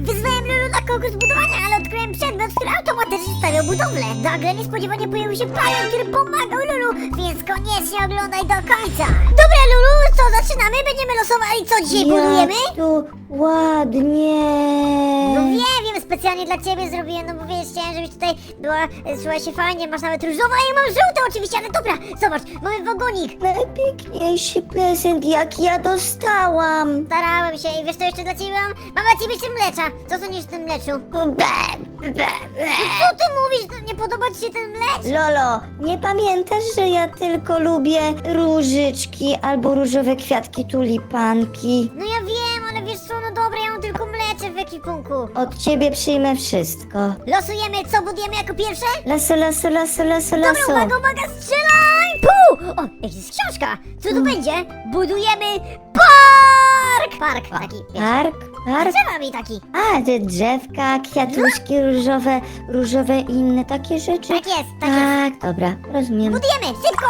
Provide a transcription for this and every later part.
Wyzwałem Lulu na konkurs budowania, ale odkryłem przedmiot, który automatycznie stawiał budowlę. Nagle niespodziewanie pojawił się pająk, który pomagał Lulu, więc koniecznie oglądaj do końca. Dobra Lulu, co zaczynamy? Będziemy losowali co dzisiaj budujemy? Tu ładnie. No wiem, specjalnie dla ciebie zrobiłem, no bo wiesz, chciałem, żebyś tutaj była, e, czuła się fajnie, masz nawet różowe, a ja mam żółte oczywiście, ale dobra, zobacz, mamy wagonik. Najpiękniejszy prezent, jak ja dostałam. Starałem się i wiesz co jeszcze dla ciebie mam? Mam dla ciebie jeszcze mlecza. Co sądzisz o tym mleczu? Be, be, be. Co ty mówisz? No, Nie podoba ci się ten mlecz? Lolo, nie pamiętasz, że ja tylko lubię różyczki albo różowe kwiatki tulipanki? No ja wiem, ale wiesz co, no dobra, ja mam tylko mlecze w ekwipunku. Od ciebie przyjmę wszystko. Losujemy, co budujemy jako pierwsze? Laso, laso, laso, laso, Dobra, laso. uwaga, uwaga, strzelaj! Pu! O, jakaś jest książka. Co tu będzie? Budujemy park! Park taki, wiesz. Park, park. Drzewa mi taki. A, te drzewka, kwiatuszki różowe, różowe i inne takie rzeczy. Tak jest, tak jest. Tak, dobra, rozumiem. Budujemy, szybko!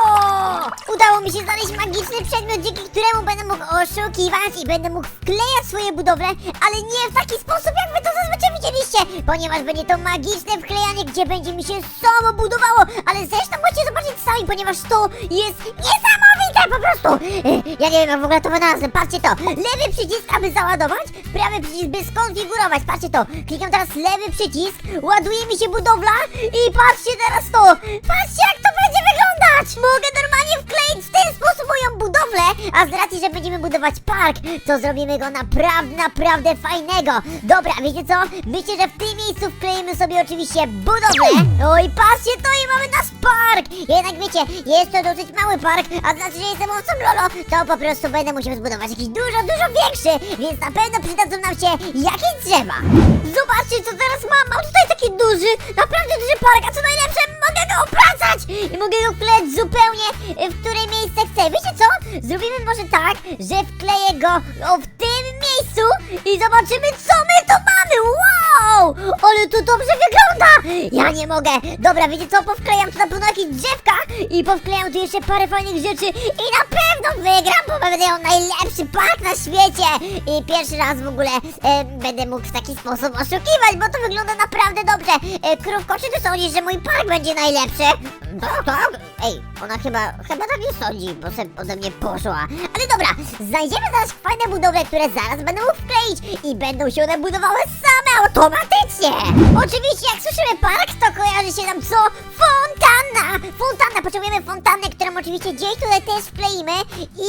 Udało mi się znaleźć magiczny przedmiot, dzięki któremu będę mógł oszukiwać i będę mógł wklejać swoje budowle, ale nie w taki sposób, jak wy to zazwyczaj widzieliście, ponieważ będzie to magiczne wklejanie, gdzie będzie mi się samo budowało, ale zresztą możecie zobaczyć sami, ponieważ to jest niesamowite po prostu! E, Ja nie wiem, jak w ogóle to wynalazłem, patrzcie to! Lewy przycisk, aby załadować, prawy przycisk, by skonfigurować, patrzcie to! Klikam teraz lewy przycisk, ładuje mi się budowla i patrzcie teraz to! Patrzcie, jak to będzie wyglądać! Mogę normalnie wkleić a z racji, że będziemy budować park, to zrobimy go naprawdę, naprawdę fajnego. Dobra, wiecie co? Myślę, że w tym miejscu wkleimy sobie oczywiście budowlę. Oj, patrzcie to i mamy nasz park! Jednak wiecie, jest to dosyć mały park, a znaczy, że jestem owcą Lolo, to po prostu będę musiał zbudować jakiś dużo, dużo większy, więc na pewno przydadzą nam się jakieś drzewa. Zobaczcie, co teraz mam. Mam tutaj taki duży, naprawdę duży park, a co najlepsze, mogę go opracać i mogę go wklejać zupełnie w które miejsce chcę. Wiecie co? Zrobimy może tak, że wkleję go o, w tym miejscu i zobaczymy, co my tu mamy. Wow! Ale to dobrze wygląda! Ja nie mogę. Dobra, wiecie co? Powklejam tu na pewno jakieś drzewka i powklejam tu jeszcze parę fajnych rzeczy i na pewno wygram, bo będę miał najlepszy park na świecie i pierwszy raz w ogóle e, będę mógł w taki sposób oszukiwać, bo to wygląda naprawdę dobrze. E, Krówko, czy ty sądzisz, że mój park będzie najlepszy? Tak, tak. Ej, ona chyba, chyba tak nie sądzi, bo se ode mnie poszła. Ale dobra, znajdziemy zaraz fajne budowle, które zaraz mógł wkleić i będą się one budowały same automatycznie. Oczywiście, jak słyszymy park, to kojarzy się nam co? Fontanna! Fontanna, potrzebujemy fontannę, którą oczywiście gdzieś tutaj też wkleimy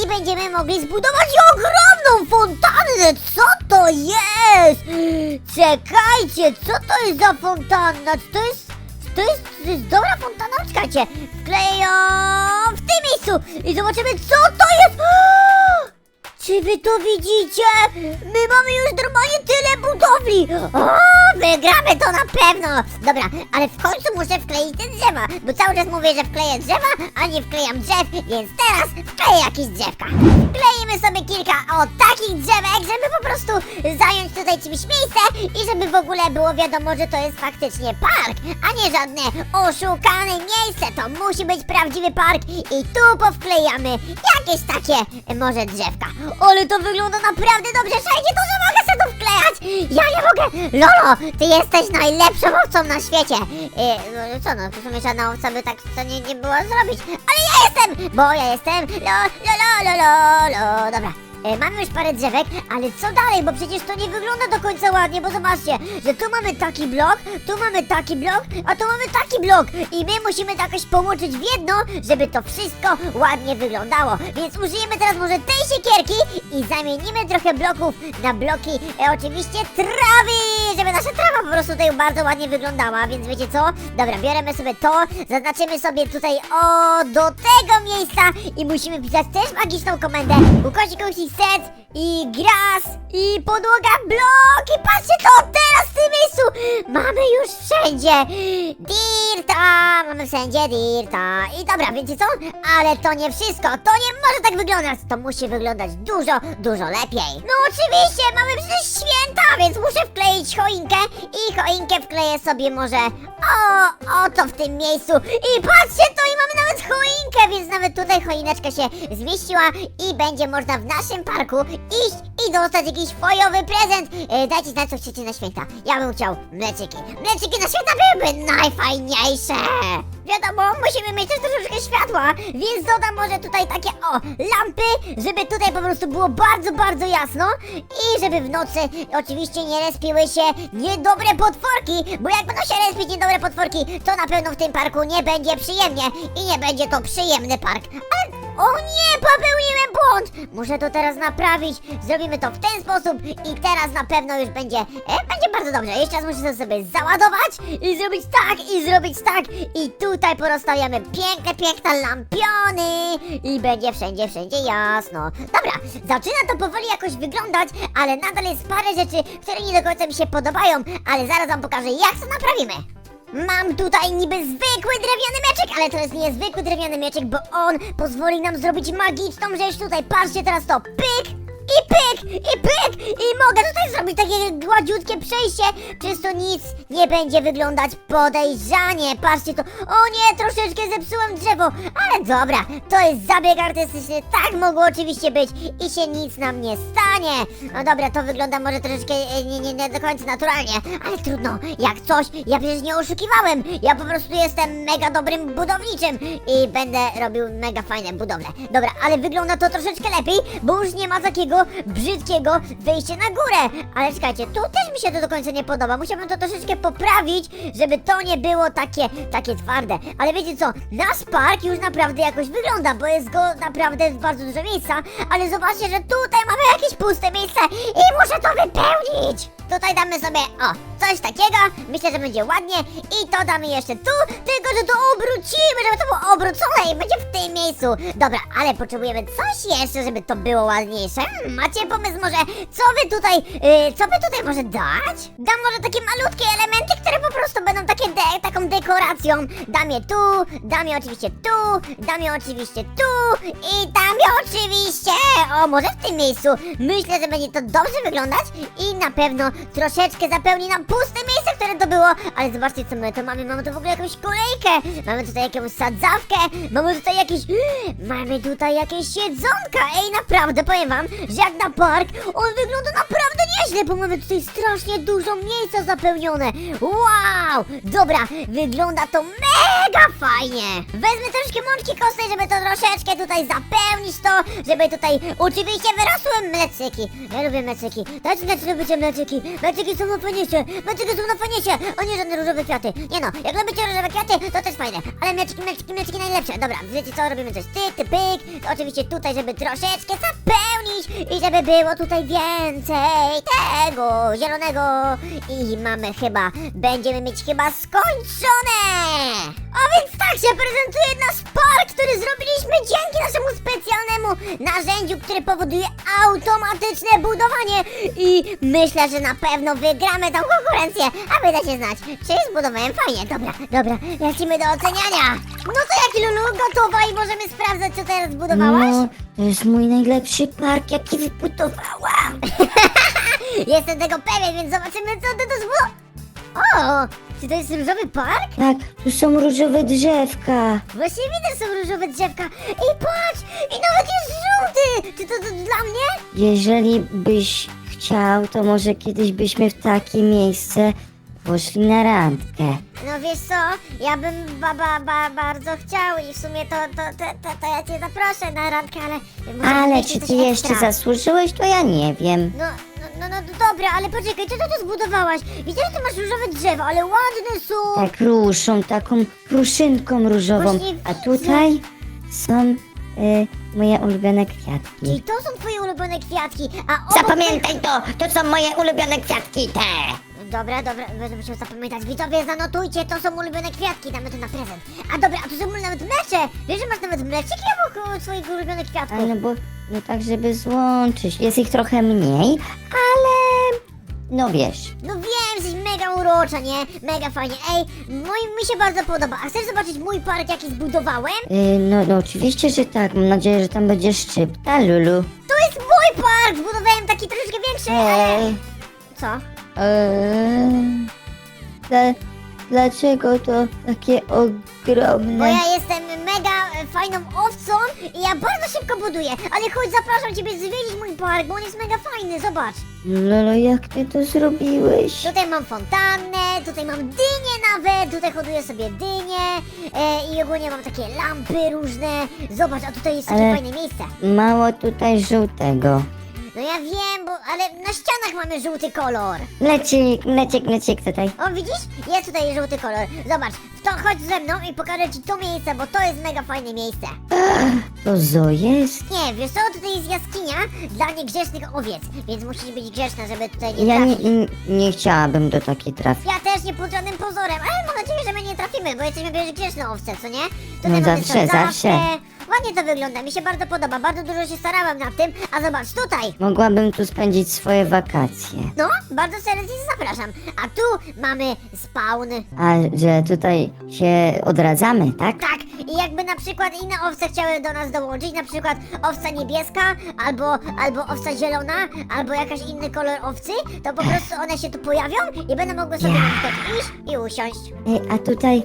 i będziemy mogli zbudować ogromną fontannę! Co to jest? Czekajcie, co to jest za fontanna? Czy to jest... To jest, to jest dobra fontanna? Czekajcie, wkleję ją w tym miejscu i zobaczymy co to jest! Czy wy to widzicie? My mamy już normalnie tyle budowli! O, wygramy to na pewno! Dobra, ale w końcu muszę wkleić te drzewa, bo cały czas mówię, że wkleję drzewa, a nie wklejam drzew, więc teraz wkleję jakieś drzewka. Wkleimy sobie kilka o takich drzewek, żeby po prostu zająć tutaj czymś miejsce i żeby w ogóle było wiadomo, że to jest faktycznie park, a nie żadne oszukane miejsce. To musi być prawdziwy park i tu powklejamy jakieś takie e, może drzewka. Ale to wygląda naprawdę dobrze, wszędzie to, że mogę sobie to wklejać! Ja nie mogę! Lolo, ty jesteś najlepszą owcą na świecie! E, no co no, w sumie żadna owca by tak to nie, nie była zrobić, ale ja jestem! Bo ja jestem lo, lo, lo, lo, lo, lo. Dobra, E, mamy już parę drzewek, ale co dalej? Bo przecież to nie wygląda do końca ładnie, bo zobaczcie, że tu mamy taki blok, tu mamy taki blok, a tu mamy taki blok i my musimy to jakoś połączyć w jedno, żeby to wszystko ładnie wyglądało. Więc użyjemy teraz może tej siekierki i zamienimy trochę bloków na bloki, e, oczywiście trawy, żeby nasza trawa po prostu tutaj bardzo ładnie wyglądała, więc wiecie co? Dobra, bierzemy sobie to, zaznaczymy sobie tutaj o do tego miejsca i musimy pisać też magiczną komendę. Ukośnik, ukośnik, set i gras i podłoga blok i patrzcie to teraz w tym miejscu. Mamy już wszędzie dirta, mamy wszędzie dirta. I dobra, wiecie co? Ale to nie wszystko, to nie może tak wyglądać, to musi wyglądać dużo, dużo lepiej. No oczywiście, mamy przecież święta, więc muszę wkleić choinkę. I choinkę wkleję sobie może o, oto w tym miejscu. I patrzcie to mamy nawet choinkę, więc nawet tutaj choineczka się zmieściła i będzie można w naszym parku iść i dostać jakiś fojowy prezent. E, dajcie znać, co chcecie na święta. Ja bym chciał mleczyki. Mleczyki na święta byłyby najfajniejsze. Wiadomo, musimy mieć też troszeczkę światła, więc dodam może tutaj takie, o, lampy, żeby tutaj po prostu było bardzo, bardzo jasno i żeby w nocy oczywiście nie respiły się niedobre potworki, bo jak będą się respić niedobre potworki, to na pewno w tym parku nie będzie przyjemnie i nie będzie to przyjemny park. Ale, o nie, popełniłem błąd! Muszę to teraz naprawić, zrobimy to w ten sposób i teraz na pewno już będzie, e, będzie bardzo dobrze. Jeszcze raz muszę to sobie załadować i zrobić tak, i zrobić tak i tutaj porozstawiamy piękne, piękne lampiony i będzie wszędzie, wszędzie jasno. Dobra, zaczyna to powoli jakoś wyglądać, ale nadal jest parę rzeczy, które nie do końca mi się podobają, ale zaraz wam pokażę, jak to naprawimy. Mam tutaj niby zwykły drewniany mieczek, ale to jest niezwykły drewniany mieczek, bo on pozwoli nam zrobić magiczną rzecz tutaj. Patrzcie teraz to, pyk! I pyk! I pyk! I mogę tutaj zrobić takie gładziutkie przejście, przez to nic nie będzie wyglądać podejrzanie. Patrzcie to. O nie, troszeczkę zepsułem drzewo, ale dobra, to jest zabieg artystyczny, tak mogło oczywiście być i się nic nam nie stanie. No dobra, to wygląda może troszeczkę e, nie, nie, nie do końca naturalnie, ale trudno, jak coś, ja przecież nie oszukiwałem. Ja po prostu jestem mega dobrym budowniczym i będę robił mega fajne budowle. Dobra, ale wygląda to troszeczkę lepiej, bo już nie ma takiego brzydkiego wejścia na górę. Ale czekajcie, tu też mi się to do końca nie podoba. Musiałbym to troszeczkę poprawić, żeby to nie było takie, takie twarde. Ale wiecie co, nasz park już naprawdę jakoś wygląda, bo jest go naprawdę bardzo dużo miejsca, ale zobaczcie, że tutaj mamy jakieś puste miejsce i muszę to wypełnić. Tutaj damy sobie, o, coś takiego. Myślę, że będzie ładnie. I to damy jeszcze tu, tylko że to obrócimy, żeby to było obrócone i będzie w tym miejscu. Dobra, ale potrzebujemy coś jeszcze, żeby to było ładniejsze. Hmm, macie pomysł może, co wy tutaj, yy, co by tutaj może dać? Dam może takie malutkie elementy, które po prostu będą takie de taką dekoracją. Dam je tu, dam je oczywiście tu, dam je oczywiście tu i dam je oczywiście, o, może w tym miejscu. Myślę, że będzie to dobrze wyglądać i na pewno troszeczkę zapełni nam puste miejsce, które to było. Ale zobaczcie, co my tu mamy. Mamy tu w ogóle jakąś kolejkę, mamy tutaj jakąś sadzawkę, mamy tutaj jakieś... Mamy tutaj jakieś jedzonka. Ej, naprawdę, powiem wam, że jak na park, on wygląda naprawdę nieźle, bo mamy tutaj strasznie dużo miejsca zapełnione. Wow! Dobra, wygląda to mega fajnie. Wezmę troszkę mączki kostnej, żeby to troszeczkę tutaj zapełnić to, żeby tutaj oczywiście wyrosły mlecyki. Ja lubię mlecyki. Dajcie znać, czy lubicie mlecyki. Mlecyki są na fajniejsze. Mlecyki są na fajniejsze. O nie, żadne różowe kwiaty. Nie no, jak lubicie różowe kwiaty, to też fajne. Ale mleczyki, mleczyki, mleczyki najlepsze. Dobra, wiecie co, robimy coś ty, ty, pyk. Oczywiście tutaj, żeby troszeczkę zapełnić i żeby było tutaj więcej tego zielonego. I mamy chyba, będziemy mieć chyba skończone. A więc tak się prezentuje nasz park, który zrobiliśmy dzięki naszemu specjalnemu narzędziu, które powoduje automatyczne budowanie. I myślę, że na pewno wygramy tą konkurencję. A wy dajcie znać, czy zbudowałem fajnie. Dobra, dobra, lecimy do oceniania. No to jak Lulu, gotowa i możemy sprawdzać, co teraz zbudowałaś? No, to jest mój najlepszy park, jaki wybudowałam. Jestem tego pewien, więc zobaczymy, co to zbudowałeś. O, czy to jest różowy park? Tak, tu są różowe drzewka. Właśnie widzę, że są różowe drzewka. Ej, patrz! I nawet jest żółty! Czy to, to dla mnie? Jeżeli byś chciał, to może kiedyś byśmy w takie miejsce poszli na randkę. No wiesz co, ja bym ba, ba, ba, bardzo chciał i w sumie to, to, to, to, to ja cię zaproszę na randkę, ale... może Ale czy coś ty jeszcze ekstra. zasłużyłeś, to ja nie wiem. No, no, no, no dobra, ale poczekaj, co ty tu zbudowałaś? Widzę, że ty masz różowe drzewo, ale ładne są! Tak ruszą, taką kruszynką różową. Właśnie A widzę. tutaj są y, moje ulubione kwiatki. Czyli to są twoje ulubione kwiatki, a obok... Zapamiętaj to! To są moje ulubione kwiatki te! Dobra, dobra, będę musiał zapamiętać. Widzowie, zanotujcie, to są ulubione kwiatki, damy to na prezent. A dobra, a to są nawet mecze! Wiesz, że masz nawet mlecziki obok swoich ulubionych kwiatków? Ale bo, no tak, żeby złączyć. Jest ich trochę mniej, ale... No wiesz. No wiem, jesteś mega urocza, nie? Mega fajnie. Ej, mój, mi się bardzo podoba. A chcesz zobaczyć mój park, jaki zbudowałem? Y, no, no oczywiście, że tak. Mam nadzieję, że tam będzie szczypta, Lulu. To jest mój park! Zbudowałem taki troszeczkę większy, ale... Ej, Co? eee, dla, dlaczego to takie Bo ogromne? ja jestem fajną owcą i ja bardzo szybko buduję, ale chodź, zapraszam ciebie zwiedzić mój park, bo on jest mega fajny, zobacz. Lolo, jak ty to zrobiłeś? Tutaj mam fontannę, tutaj mam dynię nawet, tutaj hoduję sobie dynię e, i ogólnie mam takie lampy różne. Zobacz, a tutaj jest takie Ale- fajne miejsce. Mało tutaj żółtego. No ja wiem, bo ale na ścianach mamy żółty kolor. Mlecik, mlecik, mlecik tutaj. O, widzisz? Jest tutaj żółty kolor. Zobacz, w to chodź ze mną i pokażę ci to miejsce, bo to jest mega fajne miejsce. To zo jest? Nie, wiesz co, tutaj jest jaskinia dla niegrzecznych owiec, więc musisz być grzeczna, żeby tutaj nie Ja nie, trafić. nie, nie chciałabym do takiej trafić. Ja też nie pod żadnym pozorem, ale mam nadzieję, że my nie trafimy, bo jesteśmy przecież grzeczne owce, co nie? Tutaj No mamy zawsze, sadzawkę. zawsze. Ładnie to wygląda, mi się bardzo podoba, bardzo dużo się starałam nad tym, a zobacz, tutaj, Mogłabym tu spędzić swoje wakacje. no, bardzo serdecznie zapraszam, a tu mamy spawn. A że tutaj się odradzamy, tak? Tak, i jakby na przykład inne owce chciały do nas dołączyć, na przykład owca niebieska, albo, albo owca zielona, albo jakaś inny kolor owcy, to po prostu one się tu pojawią i będą mogły sobie na przykład iść i usiąść. Ej, a tutaj,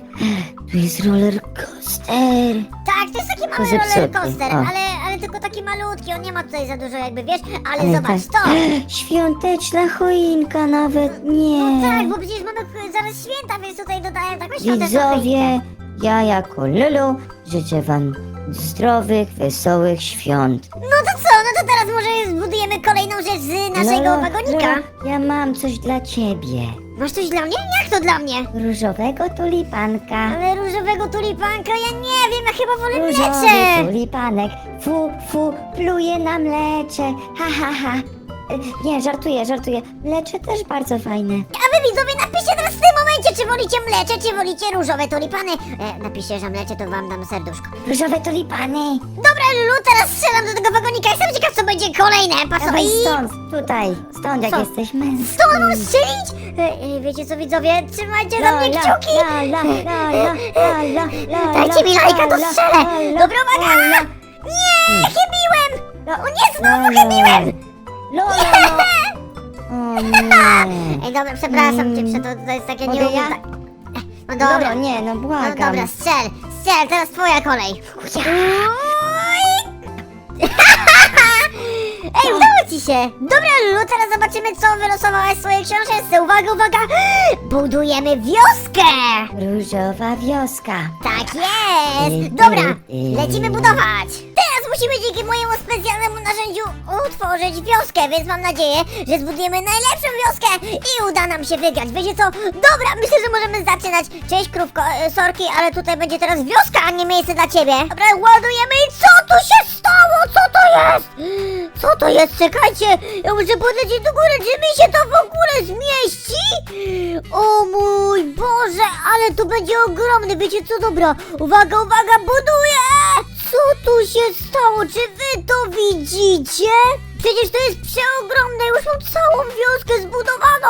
tu jest roller coaster. Tak, to jest taki mały zepsuty, roller coaster, o. ale, ale tylko taki malutki, on nie ma tutaj za dużo jakby, wiesz, ale, Ale zobacz, tak- to! Świąteczna choinka nawet, nie. No tak, bo przecież mamy zaraz święta, więc tutaj dodaję taką świąteczną Widzowie, ja jako Lulu życzę wam zdrowych, wesołych świąt. No to co, no to teraz może zbudujemy kolejną rzecz z naszego Lolo, wagonika. Lolo, ja mam coś dla ciebie. Masz coś dla mnie? Jak to dla mnie? Różowego tulipanka. Ale różowego tulipanka, ja nie wiem, ja chyba wolę Różowy tulipanek. Fu, fu, pluje na mlecze. Ha, ha, ha. E, Nie, żartuję, żartuję. Mlecze też bardzo fajne. A wy widzowie napiszcie teraz tym momencie, czy wolicie mlecze, czy wolicie różowe tulipany. E, napiszcie, że mlecze, to wam dam serduszko. Różowe tulipany. Dobra, Lulu, teraz strzelam do tego wagonika. Jestem ciekaw, co będzie kolejne. Dawaj i... stąd, tutaj. Stąd, jak Co? jesteś męski. Stąd mam strzelić? E, e, wiecie co, widzowie? Trzymajcie na mnie kciuki. Dajcie mi lajka, to strzelę. Dobra, uwaga. Nie, chybiłem. O nie, znowu chybiłem. Lo, lo, lo. O nie. Ej, dobra, przepraszam cię, prze- to, to jest takie Mogę ja? No dobra. Dobra, nie, no No błagam. dobra, strzel, strzel, teraz twoja kolej. Ej, udało ci się! Dobra, Lulu, teraz zobaczymy, co wylosowałaś w swojej książce. Uwaga, uwaga! Budujemy wioskę! Różowa wioska. Tak jest! Dobra, lecimy budować! Musimy dzięki mojemu specjalnemu narzędziu utworzyć wioskę, więc mam nadzieję, że zbudujemy najlepszą wioskę i uda nam się wygrać. Wiecie co? Dobra, myślę, że możemy zaczynać. Cześć, krówko, e, sorki, ale tutaj będzie teraz wioska, a nie miejsce dla ciebie. Dobra, ładujemy i co tu się stało? Co to jest? Co to jest? Czekajcie, ja muszę podlecieć do góry, czy mi się to w ogóle zmieści? O mój Boże, ale to będzie ogromny, wiecie co? Dobra, uwaga, uwaga, buduję! Co tu się stało? Czy wy to widzicie? Przecież to jest przeogromne, już mam całą wioskę zbudowaną!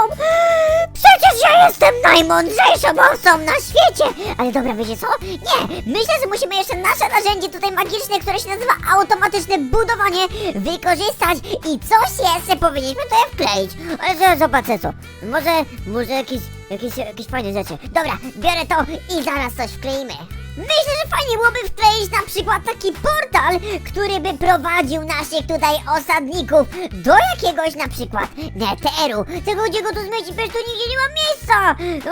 Przecież ja jestem najmądrzejszą owcą na świecie! Ale dobra, wiecie co? Nie! Myślę, że musimy jeszcze nasze narzędzie tutaj magiczne, które się nazywa automatyczne budowanie, wykorzystać i coś jeszcze powinniśmy tutaj wkleić. Ale zaraz zobaczę co. Może, może jakieś, jakieś, jakieś fajne rzeczy. Dobra, biorę to i zaraz coś wkleimy. Myślę, że fajnie byłoby wkleić na przykład taki portal, który by prowadził naszych tutaj osadników do jakiegoś na przykład neteru. Tylko gdzie go tu zmieścić, przecież tu nigdzie nie ma miejsca.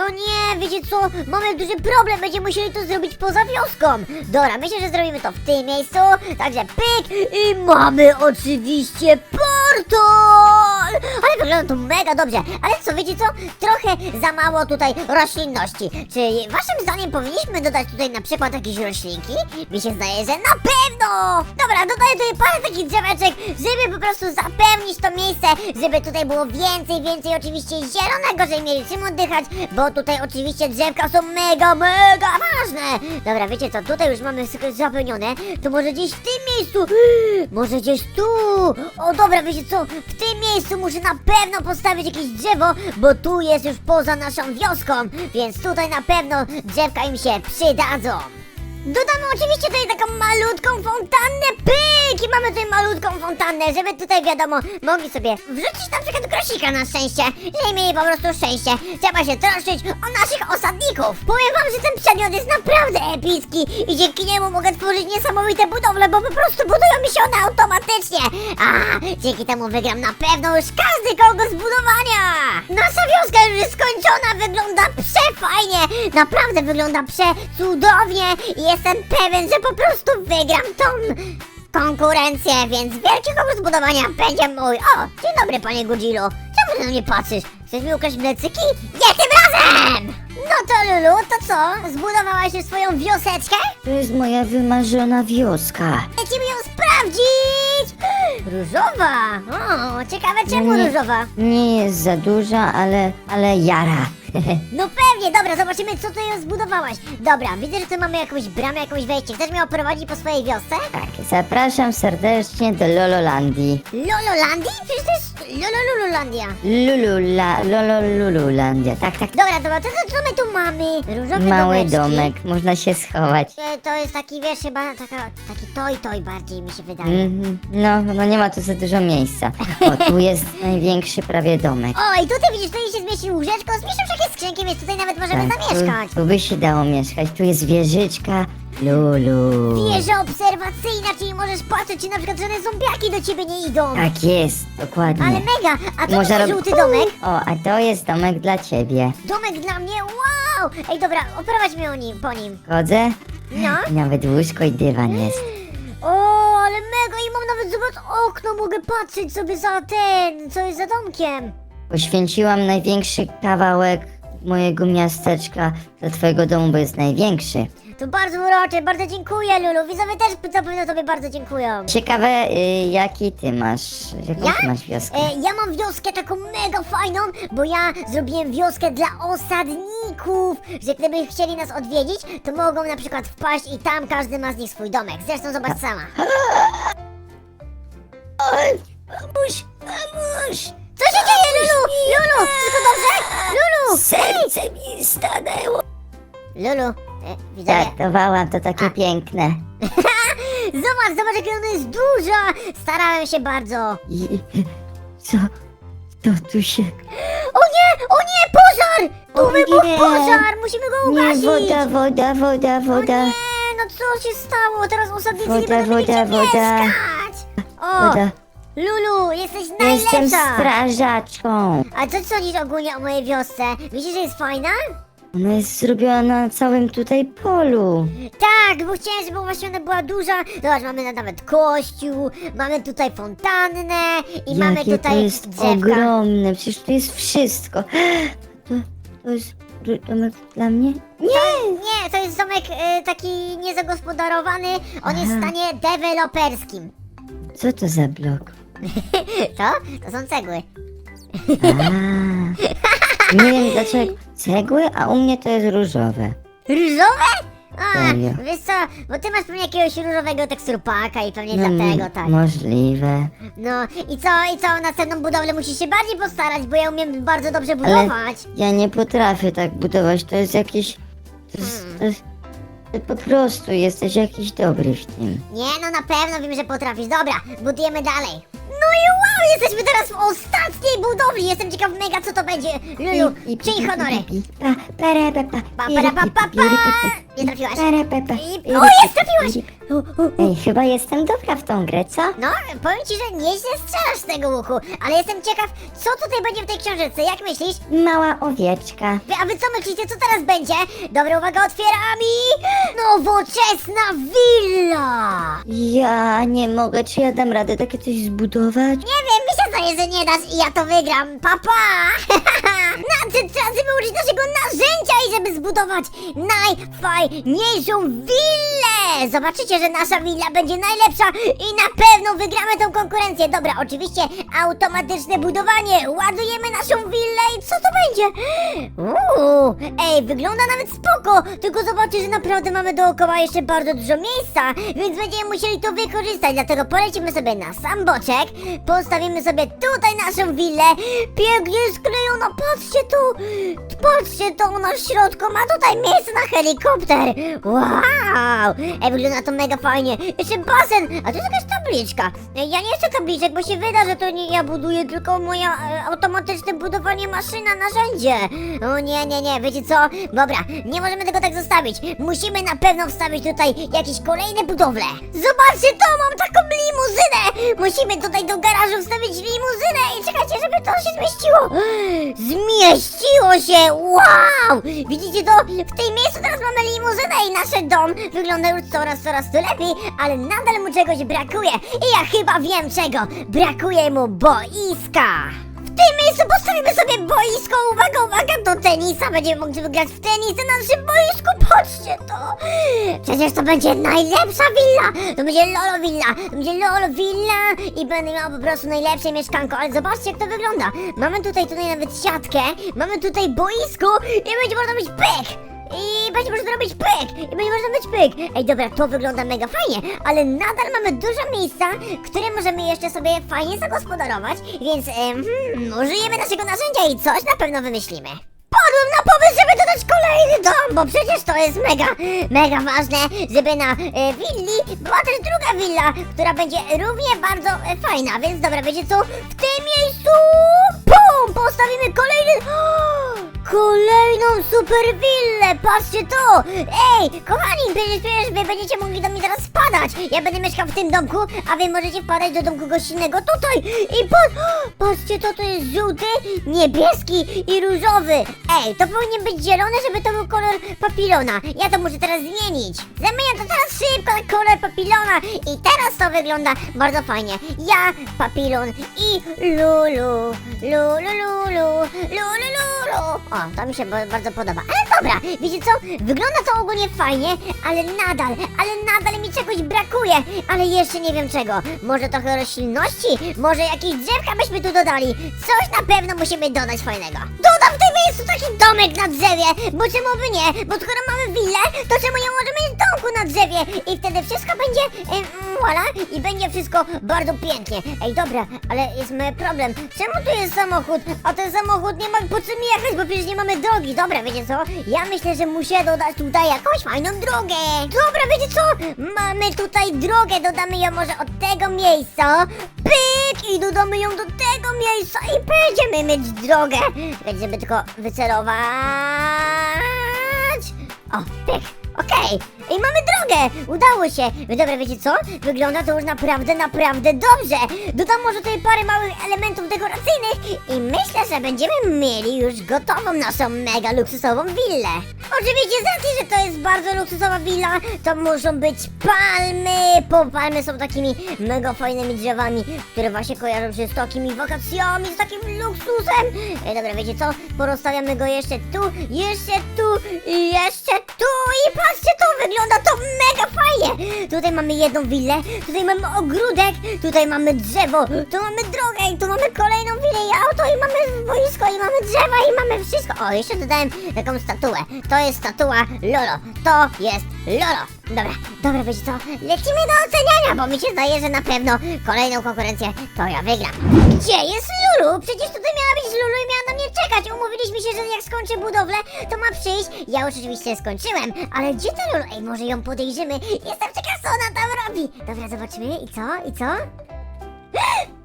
O nie, wiecie co, mamy duży problem, będziemy musieli to zrobić poza wioską. Dobra, myślę, że zrobimy to w tym miejscu, także pyk i mamy oczywiście portal. Ale wygląda to mega dobrze, ale co, wiecie co, trochę za mało tutaj roślinności. Czy waszym zdaniem powinniśmy dodać tutaj na przykład jakieś roślinki? Mi się zdaje, że na pewno! Dobra, dodaję tutaj parę takich drzeweczek, żeby po prostu zapełnić to miejsce, żeby tutaj było więcej, więcej oczywiście zielonego, żeby mieli czym oddychać, bo tutaj oczywiście drzewka są mega, mega ważne! Dobra, wiecie co, tutaj już mamy zapełnione, to może gdzieś w tym miejscu, może gdzieś tu! O dobra, wiecie co, w tym miejscu muszę na pewno postawić jakieś drzewo, bo tu jest już poza naszą wioską, więc tutaj na pewno drzewka im się przydadzą. Dodamy oczywiście tutaj taką malutką fontannę, pyk! I mamy tutaj malutką fontannę, żeby tutaj wiadomo, mogli sobie wrzucić na przykład grosika na szczęście, żeby mieli po prostu szczęście. Trzeba się troszczyć o naszych osadników. Powiem wam, że ten przedmiot jest naprawdę epicki i dzięki niemu mogę tworzyć niesamowite budowle, bo po prostu budują mi się one automatycznie. A dzięki temu wygram na pewno już każdy kogo z budowania. Nasza wioska już jest skończona, wygląda przefajnie, naprawdę wygląda przecudownie i jestem pewien, że po prostu wygram tą konkurencję, więc wielki konkurs budowania będzie mój. O, dzień dobry panie Godzilu. Czemu ty na mnie patrzysz? Chcesz mi ukraść mlecyki? Nie tym razem! No to Lulu, to co? Zbudowałaś już swoją wioseczkę? To jest moja wymarzona wioska. Lecimy ją sprawdzić! Różowa! O, ciekawe czemu nie, różowa? Nie jest za duża, ale, ale jara. No pewnie, dobra, zobaczymy co ty ją zbudowałaś. Dobra, widzę, że tu mamy jakąś bramę, jakąś wejście. Chcesz mnie oprowadzić po swojej wiosce? tak, zapraszam serdecznie do Lololandii. Lololandii? Przecież to jest Lololulandia. Lulula, Lololululandia. Tak, tak. Dobra, dobra, to, co my tu mamy? Różowe Mały domeczki. domek, można się schować. E, To jest taki, wiesz, chyba taka, taki toj toj bardziej mi się wydaje. Mhm, No, no nie ma tu za dużo miejsca. O, tu jest największy prawie domek. O, i tutaj widzisz, tutaj się zmieści łóżeczko, zmieszczą takie skrzynki, więc tutaj nawet możemy Tak, zamieszkać. tu, tu by się dało mieszkać. Tu jest wieżyczka. Lulu. Wieża obserwacyjna, czyli możesz patrzeć, czy na przykład żadne zombiaki do ciebie nie idą. Tak jest, dokładnie. Ale mega, a to Można jest rob- żółty domek? O, a to jest domek dla ciebie. Domek dla mnie, wow! Ej, dobra, oprowadź mnie o nim, po nim. Chodzę? No. I nawet łóżko i dywan jest. O, ale mega i mam nawet, zobacz, okno, mogę patrzeć sobie za ten, co jest za domkiem. Poświęciłam największy kawałek mojego miasteczka dla twojego domu, bo jest największy. Bardzo urocze, bardzo dziękuję, Lulu. Widzowie też zapewne tobie bardzo dziękują. Ciekawe, y, jaki ty masz, jaką Ja? ty masz wioskę? E, ja mam wioskę taką mega fajną, bo ja zrobiłem wioskę dla osadników, że gdyby chcieli nas odwiedzić, to mogą na przykład wpaść i tam każdy ma z nich swój domek. Zresztą zobacz sama. Oj, pomóż, pomóż! Co się dzieje, Lulu? Lulu, wszystko dobrze? Lulu! Serce mi stanęło. Lulu, widzowie, Żartowałam, to takie piękne. zobacz, zobacz jak ona jest duża! Starałem się bardzo. I, co, co tu się... O nie, o nie, pożar! Tu O wybuchł nie. pożar, musimy go Nie, ugasić! woda, woda, woda, O woda. nie, no co się stało? Teraz osadnicy nie Woda, będą woda, gdzie woda. mieszkać! O, Woda. Lulu, jesteś Jestem najlepsza! strażaczką. A co sądzisz ogólnie o mojej wiosce? Widzisz, że jest fajna? Ona jest zrobiona na całym tutaj polu. Tak, bo chciałem, żeby właśnie ona była duża. Zobacz, mamy nawet kościół, mamy tutaj fontannę i mamy Jakie tutaj to jest drzewka. ogromne, przecież tu jest wszystko. To, to jest du- domek dla mnie? Nie! Nie, to jest domek y, taki niezagospodarowany, on jest w Aha. stanie deweloperskim. Co to za blok? To? To są cegły. A, nie wiem dlaczego. Cegły, a u mnie to jest różowe. Różowe? A, Serio? wiesz co, bo ty masz pewnie jakiegoś różowego teksturpaka i pewnie No, dlatego tak. Możliwe. No i co, i co, następną budowlę musisz się bardziej postarać, bo ja umiem bardzo dobrze Ale budować. ja nie potrafię tak budować. To jest jakieś. To jest, Hmm. to jest, ty po prostu jesteś jakiś dobry w tym. Nie, no na pewno wiem, że potrafisz. Dobra, budujemy dalej. No i wow, jesteśmy teraz w ostatniej budowli. Jestem ciekaw mega, co to będzie. Lulu, czyń honory. Pa, para, pa, pa, Pa, para, pa, pa, pa. Nie trafiłaś. I- O, jest, trafiłaś! U, u, u. Ej, chyba jestem dobra w tą grę, co? No, powiem ci, że nieźle strzelasz z tego łuku, ale jestem ciekaw, co tutaj będzie w tej książeczce. Jak myślisz? Mała owieczka. Wy, a wy co myślicie, co teraz będzie? Dobra, uwaga, otwieram i... Nowoczesna willa! Ja nie mogę, czy ja dam radę takie coś zbudować? Nie wiem, mi się zdaje, że nie dasz i ja to wygram. Papa! Nadszedł czas, żeby użyć naszego narzędzia i żeby zbudować najfajniejszą willę! Zobaczycie, że nasza willa będzie najlepsza i na pewno wygramy tą konkurencję. Dobra, oczywiście automatyczne budowanie. Ładujemy naszą willę i co to będzie? Uuu, ej, wygląda nawet spoko. Tylko zobaczcie, że naprawdę mamy dookoła jeszcze bardzo dużo miejsca, więc będziemy musieli to wykorzystać. Dlatego polecimy sobie na sam boczek, postawimy sobie tutaj naszą willę. Pięknie sklejona, patrzcie tu. Patrzcie, to na środku ma tutaj miejsce na helikopter. Wow! Ej, wygląda to mega fajnie. Jeszcze basen, a to jest jakaś tabliczka. Ja nie chcę tabliczek, bo się wyda, że to nie ja buduję, tylko moja e, automatyczne budowanie maszyna, narzędzie. O nie, nie, nie, wiecie co? Dobra, nie możemy tego tak zostawić. Musimy na pewno wstawić tutaj jakieś kolejne budowle. Zobaczcie to, mam taką limuzynę. Musimy tutaj do garażu wstawić limuzynę i czekajcie, żeby to się zmieściło. Zmieściło się, wow! Widzicie to? W tej miejscu teraz mamy limuzynę i nasz dom wygląda już coraz, coraz to lepiej, ale nadal mu czegoś brakuje. I ja chyba wiem czego. Brakuje mu boiska. W tym miejscu postawimy sobie boisko. Uwaga, uwaga, do tenisa. Będziemy mogli wygrać w tenis na naszym boisku. Patrzcie to. Przecież to będzie najlepsza willa. To będzie Lolo Villa. To będzie Lolo Villa i będę miał po prostu najlepsze mieszkanko. Ale zobaczcie jak to wygląda. Mamy tutaj, tutaj nawet siatkę. Mamy tutaj boisko i będzie można mieć pyk. I będzie można robić pyk! I będzie można mieć pyk! Ej, dobra, to wygląda mega fajnie, ale nadal mamy dużo miejsca, które możemy jeszcze sobie fajnie zagospodarować, więc hmm, użyjemy naszego narzędzia i coś na pewno wymyślimy. Padłem na pomysł, żeby dodać kolejny dom, bo przecież to jest mega, mega ważne, żeby na e, willi była też druga willa, która będzie równie bardzo e, fajna, więc dobra, wiecie co? W tym miejscu, pum, postawimy kolejny... Kolejną super willę, patrzcie to! Ej, kochani, przecież, przecież wy będziecie mogli do mnie zaraz spadać! Ja będę mieszkał w tym domku, a wy możecie wpadać do domku gościnnego tutaj! I pa patrzcie to, to jest żółty, niebieski i różowy! Ej, to powinien być zielony, żeby to był kolor papilona! Ja to muszę teraz zmienić! Zamieniam to teraz szybko na kolor papilona! I teraz to wygląda bardzo fajnie! Ja, papilon i Lulu, Lulu, Lulu, Lulu, Lulu! O, to mi się ba- bardzo podoba. Ale dobra, wiecie co? Wygląda to ogólnie fajnie, ale nadal, ale nadal mi czegoś brakuje. Ale jeszcze nie wiem czego. Może trochę roślinności? Może jakieś drzewka byśmy tu dodali? Coś na pewno musimy dodać fajnego. Dodam w tym miejscu taki domek na drzewie, bo czemu by nie? Bo skoro mamy willę, to czemu nie możemy mieć domku na drzewie? I wtedy wszystko będzie, voila, i będzie wszystko bardzo pięknie. Ej, dobra, ale jest mały problem. Czemu tu jest samochód, a ten samochód nie ma po czym jechać, bo przecież nie mamy drogi. Dobra, wiecie co? Ja myślę, że muszę dodać tutaj jakąś fajną drogę. Dobra, wiecie co? Mamy tutaj drogę, dodamy ją może od tego miejsca. Pyk! I dodamy ją do tego miejsca i będziemy mieć drogę. Żeby tylko wycelować... O, pyk. Okej, i mamy drogę! Udało się! No dobra, wiecie co? Wygląda to już naprawdę, naprawdę dobrze! Dodam może tutaj parę małych elementów dekoracyjnych i myślę, że będziemy mieli już gotową naszą mega luksusową willę. Oczywiście z racji, że to jest bardzo luksusowa willa, to muszą być palmy! Bo palmy są takimi mega fajnymi drzewami, które właśnie kojarzą się z takimi wakacjami, z takim luksusem! E, dobra, wiecie co? Porozstawiamy go jeszcze tu, jeszcze tu jeszcze tu i patrzcie, to wygląda to mega fajnie! Tutaj mamy jedną willę, tutaj mamy ogródek, tutaj mamy drzewo, tu mamy drogę i tu mamy kolejną willę i auto i mamy boisko i mamy drzewa i mamy wszystko. O, jeszcze dodałem taką statuę. To jest statua Lolo. To jest Lolo. Dobra, dobra, wiecie co? Lecimy do oceniania, bo mi się zdaje, że na pewno kolejną konkurencję to ja wygram. Gdzie jest Lulu? Przecież tutaj miała być Lulu i miała na mnie czekać. Umówiliśmy się, że jak skończę budowlę, to ma przyjść. Ja już oczywiście skończyłem, ale gdzie ta Lulu? Ej, może ją podejrzymy. Jestem ciekaw, co ona tam robi. Dobra, zobaczymy. I co? I co?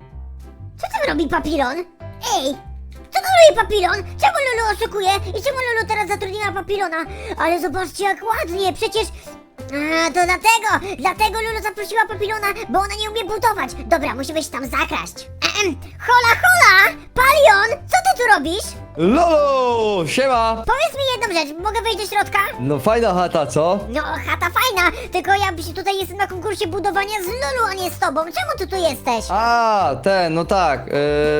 Co tam robi papilon? Ej! Co tam robi papilon? Czemu Lulu oszukuje? I czemu Lulu teraz zatrudniła papilona? Ale zobaczcie jak ładnie, przecież... A, to dlatego! Dlatego Lulu zaprosiła papilona, bo ona nie umie budować. Dobra, musimy się tam zakraść. Ehem. Hola, hola! Tu robisz? Lolo! Siema! Powiedz mi jedną rzecz, mogę wejść do środka? No fajna chata, co? No, chata fajna, tylko ja się tutaj jestem na konkursie budowania z Lulu, a nie z tobą. Czemu ty tu jesteś? A, ten, no tak. Yy,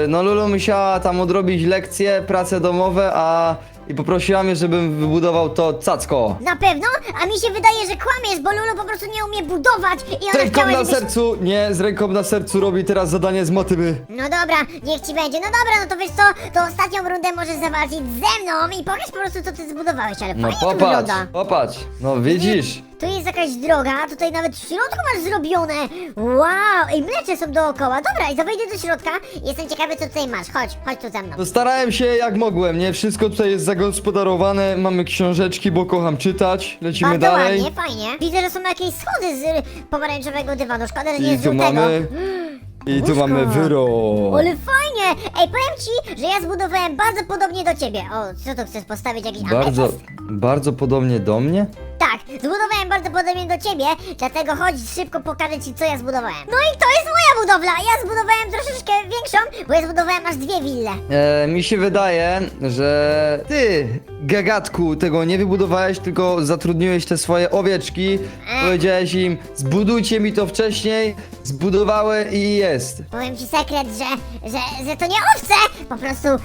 no Lulu musiała tam odrobić lekcje, prace domowe, a i poprosiła mnie, żebym wybudował to cacko. Na pewno? A mi się wydaje, że kłamiesz, bo Lulu po prostu nie umie budować i Z ona ręką chciała, na żebyś... sercu, nie, z ręką na sercu robi teraz zadanie z motywy. No dobra, niech ci będzie. No dobra, no to wiesz co, to ostatnią rundę możesz zawalczyć ze mną i pokaż po prostu, co ty zbudowałeś, ale No fajnie to popatrz, wygląda. popatrz, no widzisz. Tu jest jakaś droga, tutaj nawet w środku masz zrobione. Wow, ej, mlecze są dookoła. Dobra, i to wejdę do środka. Jestem ciekawy, co tutaj masz. Chodź, chodź tu ze mną. No starałem się jak mogłem, nie? Wszystko tutaj jest zagospodarowane, mamy książeczki, bo kocham czytać. Lecimy Bardzo dalej. ładnie, fajnie. Widzę, że są jakieś schody z y, pomarańczowego dywanu. Szkoda, że nie I jest tu żółtego. mamy... I tu Łóżko. mamy wyrok. Ale fajnie! Ej, powiem ci, że ja zbudowałem bardzo podobnie do ciebie. O, co tu chcesz postawić? Jakiś Bardzo, bardzo podobnie do mnie? Zbudowałem bardzo podobnie do ciebie, dlatego chodź szybko pokażę ci, co ja zbudowałem. No i to jest moja budowla! Ja zbudowałem troszeczkę większą, bo ja zbudowałem aż dwie wille. E, mi się wydaje, że ty, gagatku, tego nie wybudowałeś, tylko zatrudniłeś te swoje owieczki. Powiedziałeś im, zbudujcie mi to wcześniej, zbudowały i jest. Powiem ci sekret, że, że, że to nie owce! Po prostu e,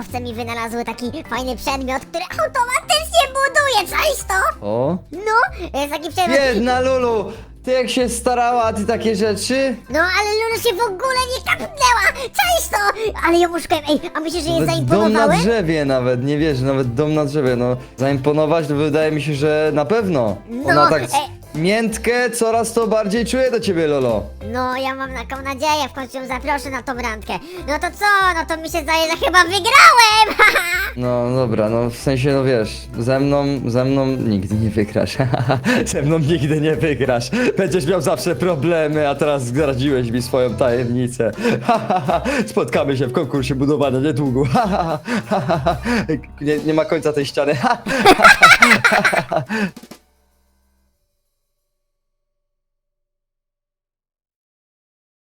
owce mi wynalazły taki fajny przedmiot, który automatycznie buduje, czaisz to? O. No, jest taki przedmiot. Biedna Lulu, ty jak się starała, ty takie rzeczy? No, ale Lulu się w ogóle nie kapnęła! Czaisz to? Ale ją uszukałem. Ej, a myślisz, że jej Nawet dom na drzewie nawet, nie wiesz, nawet dom na drzewie, no zaimponować to wydaje mi się, że na pewno. No, Ona tak e- miętkę coraz to bardziej czuje do ciebie, Lolo. No, ja mam taką nadzieję, w końcu ją zaproszę na tą randkę. No to co? No to mi się zdaje, że chyba wygrałem! No dobra, no w sensie, no wiesz, ze mną, ze mną nigdy nie wygrasz. ze mną nigdy nie wygrasz. Będziesz miał zawsze problemy, a teraz zdradziłeś mi swoją tajemnicę. Spotkamy się w konkursie budowania niedługo. nie, nie ma końca tej ściany.